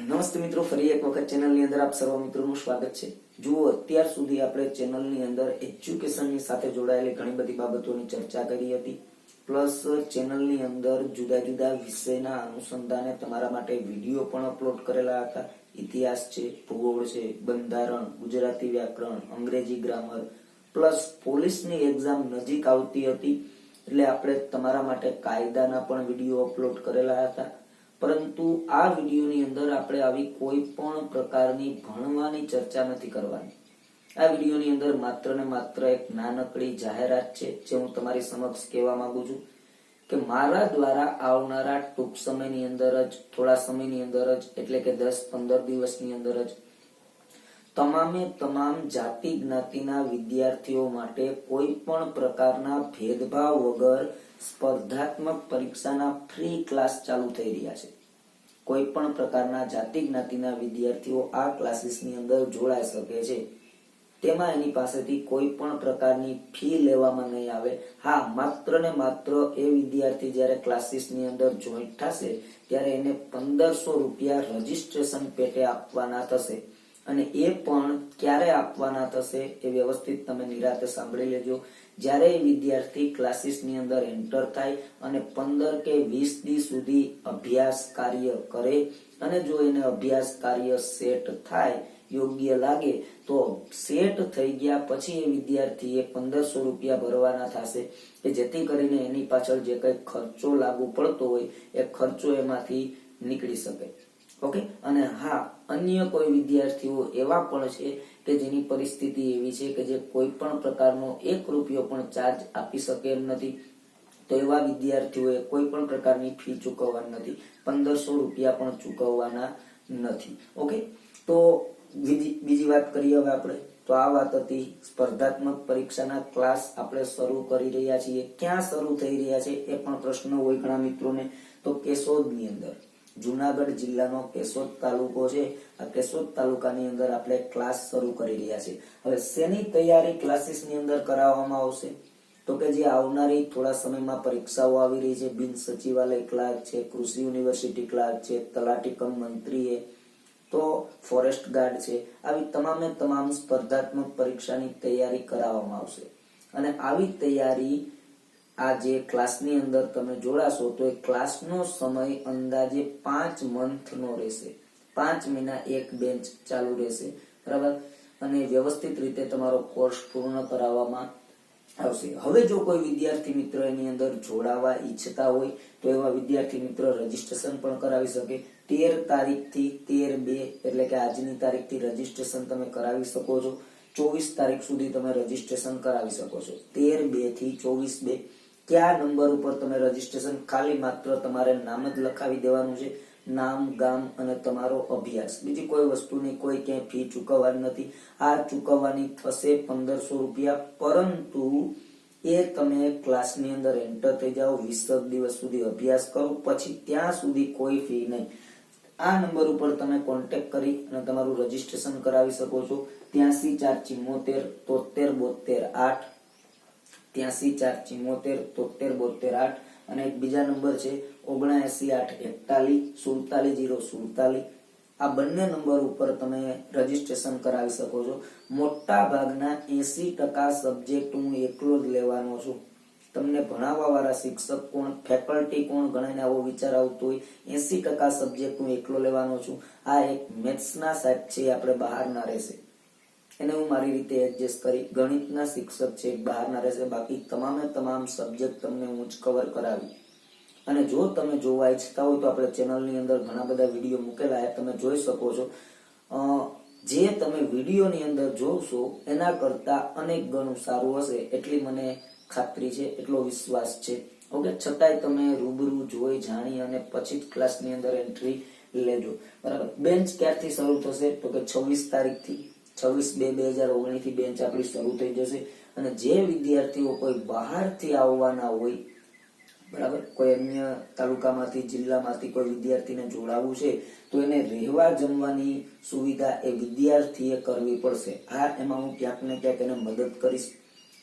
નમસ્તે મિત્રો, ફરી એક વખત ચેનલની અંદર આપ સર્વ મિત્રોનું સ્વાગત છે. જુઓ, અત્યાર સુધી આપણે ચેનલની અંદર એજ્યુકેશનની સાથે જોડાયેલી ઘણી બધી બાબતોની ચર્ચા કરી હતી. પ્લસ, ચેનલની અંદર જુદા જુદા વિષયના અનુસંધાને તમારા માટે વીડિયો પણ અપલોડ કરેલા હતા. ઇતિહાસ છે, ભૂગોળ છે, બંધારણ, ગુજરાતી વ્યાકરણ, અંગ્રેજી ગ્રામર. પ્લસ, પોલીસની એક્ઝામ નજીક આવતી હતી. એટલે આપણે તમારા માટે કાયદાના પણ વીડિયો અપલોડ કરેલા હતા. પરંતુ આ વિડીયોની અંદર આપણે આવી કોઈ પણ પ્રકારની ભણવાની ચર્ચા નથી કરવાની. આ વિડીયોની અંદર માત્ર ને માત્ર એક નાનકડી જાહેરાત છે જે હું તમારી સમક્ષ કહેવા માંગુ છું કે મારા દ્વારા આવનારા ટૂંક સમયની અંદર જ, થોડા સમયની અંદર જ, એટલે કે દસ પંદર દિવસની અંદર જ, તમામે તમામ જાતિ જ્ઞાતિના વિદ્યાર્થીઓ માટે કોઈ પણ પ્રકારના ભેદભાવ વગર સ્પર્ધાત્મક પરીક્ષાના ફ્રી ક્લાસ ચાલુ થઈ રહ્યા છે. કોઈ પણ પ્રકારના જાતિ જ્ઞાતિના વિદ્યાર્થીઓ આ ક્લાસીસની અંદર જોડાઈ શકે છે. તેમાં એની પાસેથી કોઈ પણ પ્રકારની ફી લેવામાં નહીં આવે. હા, માત્ર ને માત્ર એ વિદ્યાર્થી જ્યારે ક્લાસીસની અંદર જોઈન્ટ થશે, ત્યારે એને પંદરસો રૂપિયા રજીસ્ટ્રેશન પેટે આપવાના થશે. અને એ પણ ક્યારે આપવાના થશે એ વ્યવસ્થિત તમે નિરાતે સાંભળી લેજો. જ્યારે એ વિદ્યાર્થી ક્લાસીસની અંદર એન્ટર થાય અને પંદર કે વીસ દિવસ સુધી અભ્યાસ કાર્ય કરે અને જો એને અભ્યાસ કાર્ય સેટ થાય, યોગ્ય લાગે, તો સેટ થઈ ગયા પછી એ વિદ્યાર્થીએ પંદરસો રૂપિયા ભરવાના થશે કે જેથી કરીને એની પાછળ જે કઈ ખર્ચો લાગુ પડતો હોય, એ ખર્ચો એમાંથી નીકળી શકે. ઓકે? અને હા, અન્ય કોઈ વિદ્યાર્થીઓ એવા પણ છે કે જેની પરિસ્થિતિ એવી છે કે જે કોઈ પણ પ્રકારનો એક રૂપિયો પણ ચાર્જ આપી શકે એમ નથી. તો એવા વિદ્યાર્થીઓએ કોઈ પણ પ્રકારની ફી ચૂકવવાની નથી. પંદરસો રૂપિયા પણ ચૂકવવાના નથી. ઓકે? તો બીજી વાત કરીએ હવે આપણે. તો આ વાત હતી સ્પર્ધાત્મક પરીક્ષાના ક્લાસ આપણે શરૂ કરી રહ્યા છીએ. ક્યાં શરૂ થઈ રહ્યા છે એ પણ પ્રશ્ન હોય ઘણા મિત્રોને. તો કેશોદની અંદર. જુનાગઢ જિલ્લાનો કેશોદ તાલુકો છે. આ કેશોદ તાલુકાની અંદર આપણે ક્લાસ શરૂ કરી રહ્યા છે હવે શેની તૈયારી ક્લાસીસની અંદર કરાવવામાં આવશે? તો કે જે આવનારી થોડા સમયમાં પરીક્ષાઓ આવી રહી છે. બિન સચિવાલય ક્લાર્ક છે, કૃષિ યુનિવર્સિટી ક્લાર્ક છે, તલાટી કમ મંત્રી તો ફોરેસ્ટ ગાર્ડ છે. આવી તમામે તમામ સ્પર્ધાત્મક પરીક્ષાની તૈયારી કરાવવામાં આવશે. અને આવી તૈયારી આ જે ક્લાસની અંદર તમે જોડાશો તો એ ક્લાસનો સમય અંદાજે પાંચ મંથનો રહેશે. પાંચ મહિના એક બેન્ચ ચાલુ રહેશે. બરાબર? અને વ્યવસ્થિત રીતે તમારો કોર્સ પૂર્ણ કરાવવામાં આવશે. હવે જો કોઈ વિદ્યાર્થી મિત્ર એની અંદર જોડાવા ઈચ્છતા હોય, તો એવા વિદ્યાર્થી મિત્ર રજીસ્ટ્રેશન પણ કરાવી શકે. તેર તારીખથી તેર બે, એટલે કે આજની તારીખથી રજીસ્ટ્રેશન તમે કરાવી શકો છો. ચોવીસ તારીખ સુધી તમે રજીસ્ટ્રેશન કરાવી શકો છો. તેર બેથી ચોવીસ બે. કયા નંબર ઉપર તમે રજીસ્ટ્રેશન ખાલી માત્ર તમારે નામ જ લખાવી દેવાનું છે? નામ, ગામ અને તમારો અભ્યાસ. બીજી કોઈ વસ્તુની કોઈ ક્યાંય ફી ચૂકવવાની નથી. આ ચૂકવવાની થશે પંદરસો રૂપિયા, પરંતુ એ તમે ક્લાસની અંદર એન્ટર થઈ જાઓ વીસ દિવસ સુધી અભ્યાસ કરો, પછી ત્યાં સુધી કોઈ ફી નહીં. આ નંબર ઉપર તમે કોન્ટેક્ટ કરી અને તમારું રજીસ્ટ્રેશન કરાવી શકો છો. ત્યાંસી ચાર ચિમ્મોતેર તોતેર, બોતેર, આઠ ત્યાંસી ચાર ચિમોતેર તોતેર બોતેર આઠ અને એક બીજા નંબર છે ઓગણએસી આઠ, એકતાલીસ, સુડતાલીસ, જીરો સુડતાલીસ. આ બંને નંબર ઉપર તમે રજીસ્ટ્રેશન કરાવી શકો છો. મોટા ભાગના એસી ટકા સબ્જેક્ટ હું એકલો જ લેવાનો છું. તમને ભણાવવા વાળા શિક્ષક કોણ, ફેકલ્ટી કોણ ઘણાને આવો વિચાર આવતો હોય, એસી ટકા સબ્જેક્ટ હું એકલો લેવાનો છું. આ એક મેથ્સના સાહેબ છે આપણે બહારના રહેશે. એને હું મારી રીતે એડજસ્ટ કરી ગણિતના શિક્ષક છે બહારના રહેશે, બાકી તમામે તમામ સબ્જેક્ટ તમને હું જ કવર કરાવી. અને જો તમે જોવા ઈચ્છતા હોય તો આપણે ચેનલની અંદર ઘણા બધા વીડિયો મૂકેલા તમે જોઈ શકો છો. જે તમે વિડીયોની અંદર જોશો, એના કરતા અનેક ગણું સારું હશે, એટલી મને ખાતરી છે, એટલો વિશ્વાસ છે. ઓકે? છતાંય તમે રૂબરૂ જોઈ, જાણી અને પછી જ ક્લાસની અંદર એન્ટ્રી લેજો. બરાબર? બેન્ચ ક્યારથી શરૂ થશે? તો કે છવ્વીસ તારીખથી. છવ્વીસ બે બે હજાર ઓગણીસથી બેન્ચ આપણી શરૂ થઈ જશે. અને જે વિદ્યાર્થીઓ કોઈ બહારથી આવવાના હોય, બરાબર, કોઈ અન્ય તાલુકામાંથી, જિલ્લામાંથી કોઈ વિદ્યાર્થીને જોડાવવું છે, તો એને રહેવા જમવાની સુવિધા એ વિદ્યાર્થીએ કરવી પડશે. આ એમાં હું ક્યાંક ને ક્યાંક એને મદદ કરીશ.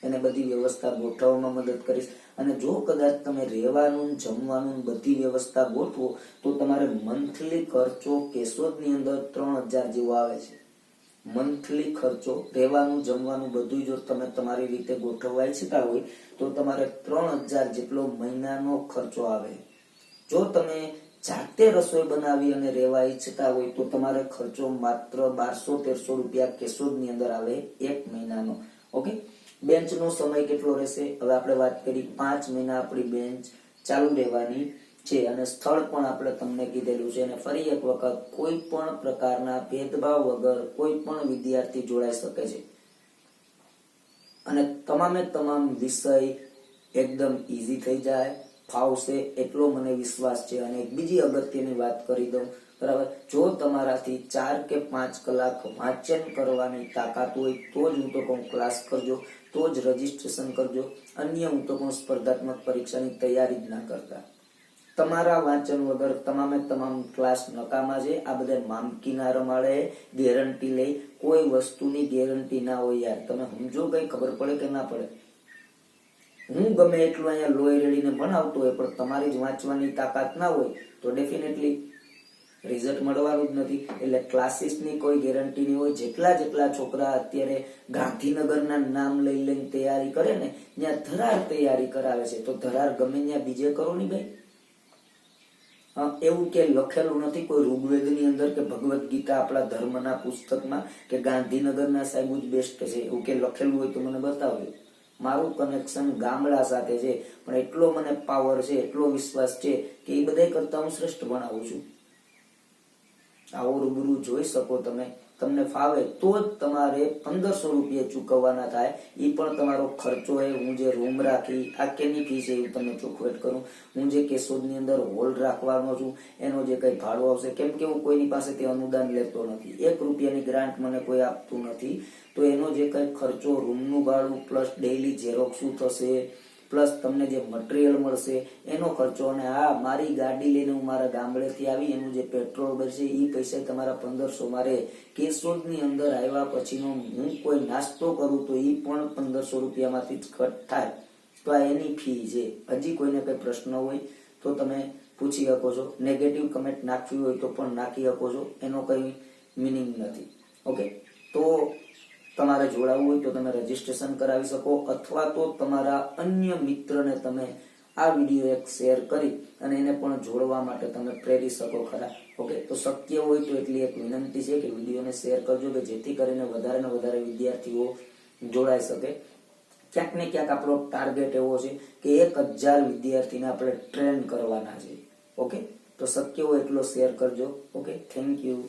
એને બધી વ્યવસ્થા ગોઠવવામાં મદદ કરીશ. અને જો કદાચ તમે રહેવાનું, જમવાનું બધી વ્યવસ્થા ગોઠવો, તો તમારે મંથલી ખર્ચો કેશોદની અંદર ત્રણ હજાર જેવો આવે છે. મંથલી ખર્ચો, રહેવાનું, જમવાનું બધું જો તમે તમારી રીતે ગોઠવવા ઈચ્છતા હોય, તો તમારે ત્રણ હજાર જેટલો મહિનાનો ખર્ચો આવે. જો તમે જાતે રસોઈ બનાવી અને રહેવા ઈચ્છતા હોય, તો તમારે ખર્ચો માત્ર બારસો, તેરસો રૂપિયા કેશોદની અંદર આવે એક મહિનાનો. ઓકે? બેન્ચનો સમય કેટલો રહેશે? હવે આપણે વાત કરી પાંચ મહિના આપણી બેન્ચ ચાલુ રહેવાની. છે અને સ્થળ પણ આપણે તમને કીધેલું છે અને ફરી એક વખત કોઈ પણ પ્રકારના ભેદભાવ વગર કોઈ પણ વિદ્યાર્થી જોડાઈ શકે છે. અને તમામે તમામ વિષય એકદમ ઇઝી થઈ જાય, ફાવશે એટલો મને વિશ્વાસ છે અને એક બીજી અગત્યની વાત કરી દઉં, બરાબર? જો તમારાથી ચાર કે પાંચ કલાક વાંચન કરવાની તાકાત હોય, તો જ હું તો કહું ક્લાસ કરજો, તો જ રજીસ્ટ્રેશન કરજો. અન્ય હું તો કહું સ્પર્ધાત્મક પરીક્ષાની તૈયારી જ ના કરતા. તમારા વાંચન વગર તમામે તમામ ક્લાસ નકામા છે. આ બધા મામકીના રમાડે ગેરંટી લઈ કોઈ વસ્તુની ગેરંટી ના હોય યાર. તમે સમજો, કઈ ખબર પડે કે ના પડે? હું ગમે એટલું અહીંયા લોહી રેડીને ભણાવતો હોય, પણ તમારી જ વાંચવાની તાકાત ના હોય, તો ડેફિનેટલી રિઝલ્ટ મળવાનું જ નથી. એટલે ક્લાસીસની કોઈ ગેરંટી નહીં હોય. જેટલા જેટલા છોકરા અત્યારે ગાંધીનગરના નામ લઈ લઈને તૈયારી કરે ને, ત્યાં ધરાર તૈયારી કરાવે છે. તો ધરાર ગમે ત્યાં બીજે કરો ની ભાઈ? એવું કે લખેલું નથી કોઈ ઋગ્વેદની અંદર કે ભગવદ્ ગીતા આપણા ધર્મના પુસ્તકમાં કે ગાંધીનગરના સાહેબ જ બેસ્ટ છે, એવું કે લખેલું હોય તો મને બતાવજો. મારું કનેક્શન ગામડા સાથે છે, પણ એટલો મને પાવર છે, એટલો વિશ્વાસ છે કે એ બધા કરતા હું શ્રેષ્ઠ ભણાવું છું. આવો રૂબરૂ જોઈ શકો તમે. તમને ફાવે તો જ તમારે પંદરસો રૂપિયા ચૂકવવાના થાય. એ પણ તમારો ખર્ચો હોય. હું જે રૂમ રાખી, આ કેની ફી છે એ તમને ચોખવટ કરું. હું જે કેશોદની અંદર હોલ રાખવાનો છું, એનો જે કંઈ ભાડો આવશે, કેમ કે હું કોઈની પાસેથી અનુદાન લેતો નથી. એક રૂપિયાની ગ્રાન્ટ મને કોઈ આપતું નથી. તો એનો જે કંઈ ખર્ચો રૂમનું ભાડું પ્લસ ડેઈલી ઝેરોક્સું થશે પ્લસ તમને જે મટીરિયલ મળશે, એનો ખર્ચો અને હા મારી ગાડી લઈને હું મારા ગામડેથી આવી, એનું જે પેટ્રોલ ભરશે એ પૈસા તમારા પંદરસો મારે કેશોદની અંદર આવ્યા પછીનો હું કોઈ નાસ્તો કરું તો એ પણ પંદરસો રૂપિયામાંથી જ કટ થાય. તો આ એની ફી છે. હજી કોઈને કંઈ પ્રશ્ન હોય તો તમે પૂછી શકો છો. નેગેટિવ કમેન્ટ નાખવી હોય તો પણ નાખી શકો છો. એનો કંઈ મિનિંગ નથી. ઓકે તો તમારે જોડાવવું હોય તો તમે રજીસ્ટ્રેશન કરાવી શકો અથવા તો તમારા અન્ય મિત્રને તમે આ વીડિયો એક શેર કરી અને એને પણ જોડવા માટે તમે પ્રેરી શકો ખરા. ઓકે તો શક્ય હોય તો એટલી એક વિનંતી છે કે વિડીયોને શેર કરજો કે જેથી કરીને વધારે ને વધારે વિદ્યાર્થીઓ જોડાઈ શકે. ક્યાંક ને ક્યાંક આપણો ટાર્ગેટ એવો છે કે એક હજાર વિદ્યાર્થીને આપણે ટ્રેન કરવાના છે. ઓકે તો શક્ય હોય એટલો શેર કરજો. Okay thank you